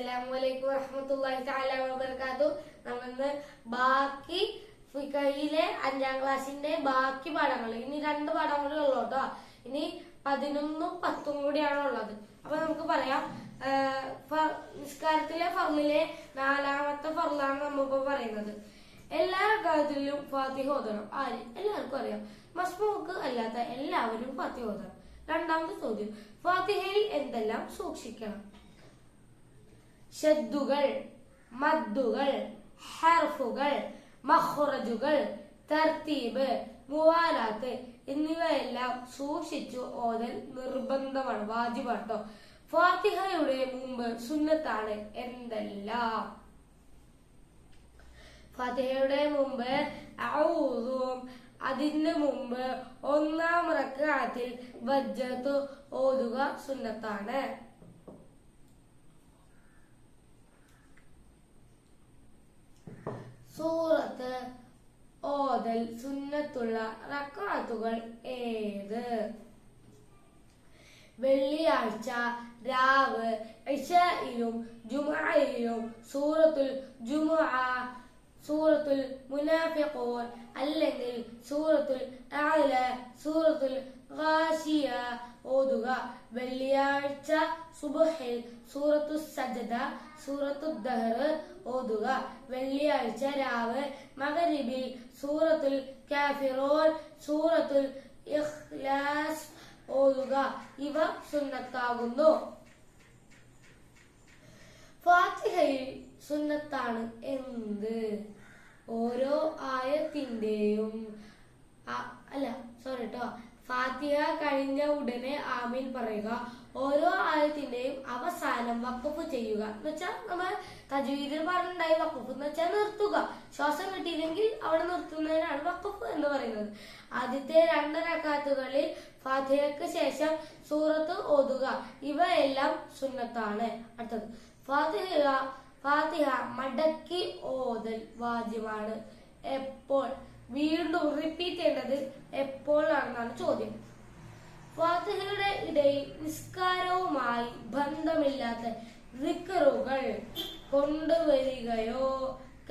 അസ്സലാമലൈക്കും വറഹമത്തല്ലാഹി തആല വബറകാതു നമ്മളിന്ന് ബാക്കി ഫിഖയിലെ അഞ്ചാം ക്ലാസ്സിന്റെ ബാക്കി പാഠങ്ങൾ. ഇനി രണ്ട് പാഠങ്ങൾ ഉള്ളൂ കേട്ടോ ഇനി പതിനൊന്നും പത്തും കൂടിയാണ് ഉള്ളത്. അപ്പൊ നമുക്ക് പറയാം. നിസ്കാരത്തിലെ ഫർമിലെ നാലാമത്തെ ഫർളാണ് നമ്മളിപ്പോ പറയുന്നത്. എല്ലാ കാര്യത്തിലും ഫാത്തിഹ ഓതണം. ആര്? എല്ലാവർക്കും അറിയാം. മസ്മൂക്ക് അല്ലാത്ത എല്ലാവരും ഫാത്തിഹ ഓതണം. രണ്ടാമത്തെ ചോദ്യം. ഫാത്തിഹയിൽ എന്തെല്ലാം സൂക്ഷിക്കണം? ഷദ്ദുകൾ മദ്ദുകൾ ഹർഫുകൾ മഹ്റജുകൾ തർത്തീബ് മുവാലാത്ത് എന്നിവയെല്ലാം സൂക്ഷിച്ചു ഓതൽ നിർബന്ധമാണ് വാജിബാട്ടോ. ഫാത്തിഹയുടെ മുമ്പ് സുന്നത്താണ് എന്തെല്ലാം? ഫാത്തിഹയുടെ മുമ്പ് ഔദും അതിന് മുമ്പ് ഒന്നാം റക്കാത്തിൽ വജ്ജത്ത് ഓതുക സുന്നത്താണ് സൂറത്ത് ഓതൽ സുന്നത്തുള്ള റക്കാത്തുകൾ ഏത്? വെള്ളിയാഴ്ച രാവ് ഇഷയിലും ജുമയിലും സൂറത്തുൽ ജുമുഅ സൂറത്തുൽ മുനാഫിഖൂൻ അല്ലെങ്കിൽ സൂറത്തുൽ ആല സൂറത്തുൽ ഗാശിയ ഓതുക. വെള്ളിയാഴ്ച സുബഹിൽ സൂറത്തു സജദ സൂറത്തു ദഹർ ഓതുക. വെള്ളിയാഴ്ച രാവ് മകരിബിൽ സൂറത്തുൽ കാഫിറൂൻ സൂറത്തുൽ ഇഖ്ലാസ് ഓതുക. ഇവ സുന്നത്താകുന്നു. ഫാത്തിഹയിൽ സുന്നത്താണ് എന്ത്? ഓരോ ആയത്തിന്റെയും അല്ല സോറി കേട്ടോ ഫാത്തിഹ കഴിഞ്ഞ ഉടനെ ആമീൻ പറയുക. ഓരോ ആയത്തിന്റെയും അവസാനം വക്കഫ് ചെയ്യുക. എന്ന് വെച്ചാൽ നമ്മൾ തജ്വീദിൽ പറഞ്ഞിട്ടുണ്ടായി വക്കഫ് എന്ന് വെച്ചാൽ നിർത്തുക. ശ്വാസം കിട്ടിയില്ലെങ്കിൽ അവിടെ നിർത്തുന്നതിനാണ് വക്കഫ് എന്ന് പറയുന്നത്. ആദ്യത്തെ രണ്ട് റക്കാത്തുകളിൽ ഫാത്തിഹയ്ക്ക് ശേഷം സൂറത്ത് ഓതുക. ഇവയെല്ലാം സുന്നത്താണ്. അടുത്തത്. ഫാത്തിഹ ഫാത്തിഹ മടക്കി ഓതൽ വാജ്യമാണ് എപ്പോൾ? വീണ്ടും റിപ്പീറ്റ് ചെയ്യേണ്ടത് എപ്പോഴാണെന്നാണ് ചോദ്യം. ഫാത്തിഹയുടെ ഇടയിൽ നിസ്കാരവുമായി ബന്ധമില്ലാത്ത റിക്കറുകൾ കൊണ്ടുവരികയോ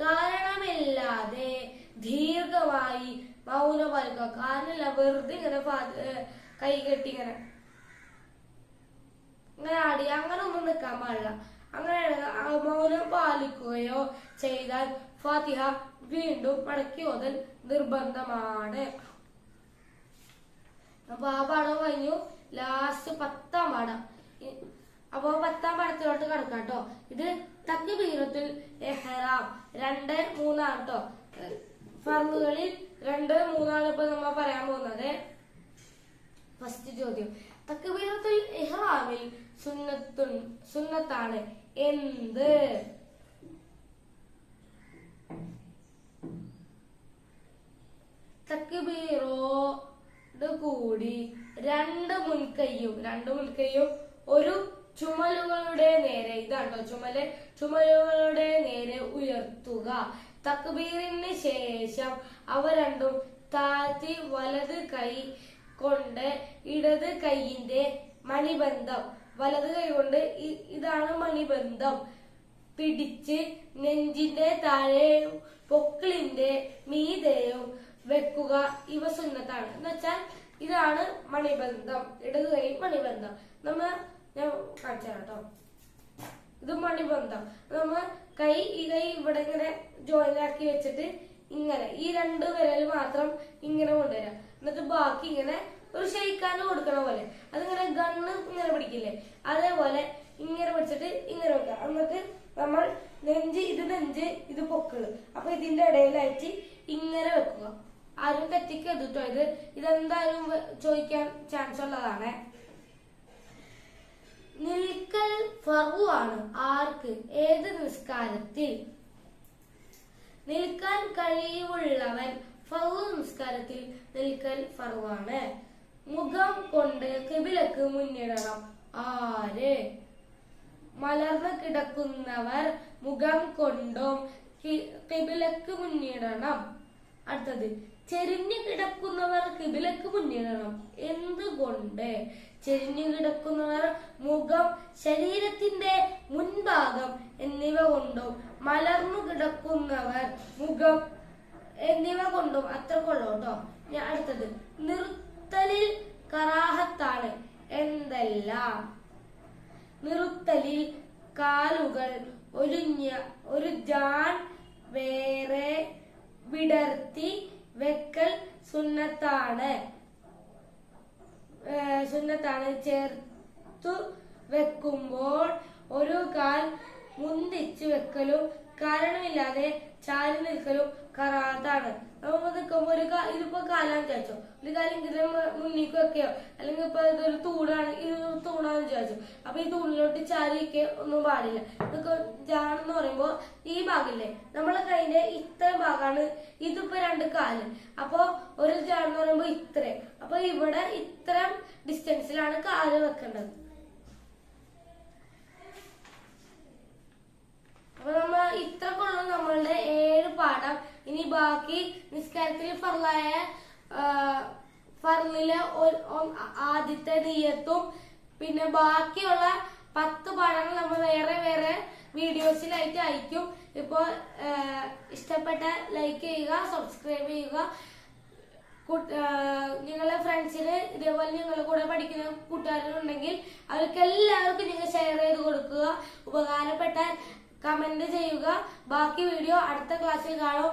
കാരണമില്ലാതെ ദീർഘമായി മൗനം പാലിക്കുക കാരണമില്ല വെറുതെ ഇങ്ങനെ കൈകെട്ടി ഇങ്ങനെ. ഇങ്ങനെ ആടി അങ്ങനെ ഒന്നും നിൽക്കാൻ പാടില്ല അങ്ങനെ മൗനം പാലിക്കുകയോ ചെയ്താൽ ഫാത്തിഹ വീണ്ടും മടക്കി ഓതൽ നിർബന്ധമാണ്. അപ്പൊ ആ ലാസ്റ്റ് പത്താം പാഠം അപ്പോൾ അപ്പൊ പത്താം പാഠത്തിലോട്ട് കിടക്കാം കേട്ടോ ഇത് തക്ബീറത്തുൽ എഹ്റാം. രണ്ട് മൂന്നാണ് കേട്ടോ ഫർമുകളിൽ രണ്ട് മൂന്നാണ് ഇപ്പൊ നമ്മൾ പറയാൻ പോകുന്നത്. ഫസ്റ്റ് ചോദ്യം. തക്ബീറത്തുൽ ഇഹ്റാമിൽ സുന്നത്തു സുന്നത്താണ്. എന്ത്? തക്ബീറോട് കൂടി രണ്ട് മുൻകൈയും രണ്ട് മുൻകൈയും ഒരു ചുമലുകളുടെ നേരെ. ഇതാണോ ചുമൽ. ചുമലുകളുടെ നേരെ ഉയർത്തുക. തക്ബീറിന് ശേഷം അവ രണ്ടും താഴ്ത്തി വലത് കൈ കൊണ്ട് ഇടത് കൈയിന്റെ മണിബന്ധം. വലത് കൈ കൊണ്ട് ഇതാണ് മണിബന്ധം. പിടിച്ച് നെഞ്ചിന്റെ താഴെയും പൊക്കിളിന്റെ മീതയും വെക്കുക. ഇവ സുന്നത്താണ്. എന്ന് വെച്ചാൽ ഇതാണ് മണിബന്ധം. ഇടത് കൈ മണിബന്ധം. നമ്മ ഞാൻ കാണിച്ചു കേട്ടോ ഇത് മണിബന്ധം. നമ്മ കൈ ഈ കൈ ഇവിടെ ഇങ്ങനെ ജോയിൻ ആക്കി വെച്ചിട്ട് ഇങ്ങനെ ഈ രണ്ട് വിരൽ മാത്രം ഇങ്ങനെ കൊണ്ടുവരാം. എന്നിട്ട് ബാക്കി ഇങ്ങനെ ഒരു ഷെയ്ക്കാൻ കൊടുക്കണ പോലെ. അതിങ്ങനെ ഗണ്ണ് ഇങ്ങനെ പിടിക്കില്ലേ? അതേപോലെ ഇങ്ങനെ പിടിച്ചിട്ട് ഇങ്ങനെ വെക്കുക. എന്നിട്ട് നമ്മൾ നെഞ്ച് ഇത് നെഞ്ച് ഇത് പൊക്കിൾ. അപ്പൊ ഇതിന്റെ ഇടയിലായിട്ട് ഇങ്ങനെ വെക്കുക. ആരും തെറ്റിക്കരുത് ഇത് ഇതെന്തായാലും ചോദിക്കാൻ ചാൻസ് ഉള്ളതാണ്. നിൽക്കൽ ഫറുവാണ് ആർക്ക്? ഏത് നിസ്കാരത്തിൽ? നിൽക്കാൻ കഴിവുള്ളവൻ ഫറു നിസ്കാരത്തിൽ നിൽക്കൽ ഫറുവാണ് മുഖം കൊണ്ട് കിബിലക്ക് മുന്നിടണം. ആര്? മലർന്ന് കിടക്കുന്നവർ മുഖം കൊണ്ടും കിബിലക്ക് മുന്നിടണം. അടുത്തത് ചെരിഞ്ഞു കിടക്കുന്നവർ കിബിലക്ക് മുന്നിടണം എന്തുകൊണ്ട്? ചെരിഞ്ഞു കിടക്കുന്നവർ മുഖം ശരീരത്തിന്റെ മുൻഭാഗം എന്നിവ കൊണ്ടും മലർന്നു കിടക്കുന്നവർ മുഖം എന്നിവ കൊണ്ടും. അത്ര കൊള്ളോട്ടോ ഞാൻ അടുത്തത്. നിർത്തലിൽ കറാഹത്താണ് എന്തല്ല? നിർത്തലിൽ കാലുകൾ ഒരു ഒരു ജാൻ വേറെ വിടർത്തി വെക്കൽ സുന്നത്താണ്. സുന്നത്താണ്. ചേർത്തു വെക്കുമ്പോൾ ഒരു കാൽ മുന്തിച്ചു വെക്കലും കാരണമില്ലാതെ ചാരി നിൽക്കലും കറാത്താണ്. നമ്മൾ നിൽക്കുമ്പോ ഒരു ഇതിപ്പോ കാലാന്ന് വിചാരിച്ചോ ഒരു കാലം ഇങ്ങനെ മുന്നിക്ക് വെക്കുകയോ അല്ലെങ്കിൽ ഇപ്പൊ ഇതൊരു തൂണാണ് ഇത് തൂണാന്ന് വിചാരിച്ചു. അപ്പൊ ഈ തൂണിലോട്ട് ചാരിയൊക്കെ ഒന്നും പാടില്ല. ഇതൊക്കെ ജാണെന്ന് പറയുമ്പോ ഈ ഭാഗില്ലേ നമ്മളെ കയ്യിന്റെ ഇത്ര ഭാഗമാണ് ഇതിപ്പോ രണ്ട് കാൽ. അപ്പൊ ഒരു ജാണെന്ന് പറയുമ്പോ ഇത്രയും. അപ്പൊ ഇവിടെ ഇത്രയും ഡിസ്റ്റൻസിലാണ് കാൽ വെക്കേണ്ടത് അപ്പൊ നമ്മൾ ഇത്ര കൊള്ളും നമ്മളുടെ ഏഴ് പാഠം ഇനി ബാക്കി നിസ്കാരത്തിൽ ഫർലായ ഫർലിലെ ആദ്യത്തെ നീയത്തും പിന്നെ ബാക്കിയുള്ള പത്ത് പാഠങ്ങൾ നമ്മൾ വേറെ വേറെ വീഡിയോസിലായിട്ട് അയക്കും. ഇപ്പോൾ ഇഷ്ടപ്പെട്ട ലൈക്ക് ചെയ്യുക സബ്സ്ക്രൈബ് ചെയ്യുക. നിങ്ങളെ ഫ്രണ്ട്സിന് ഇതേപോലെ നിങ്ങളുടെ കൂടെ പഠിക്കുന്ന കൂട്ടുകാരുണ്ടെങ്കിൽ അവർക്ക് എല്ലാവർക്കും നിങ്ങൾ ഷെയർ ചെയ്ത് കൊടുക്കുക. ഉപകാരപ്പെട്ടാൽ കമന്റ് ചെയ്യുക. ബാക്കി വീഡിയോ അടുത്ത ക്ലാസ്സിൽ കാണും.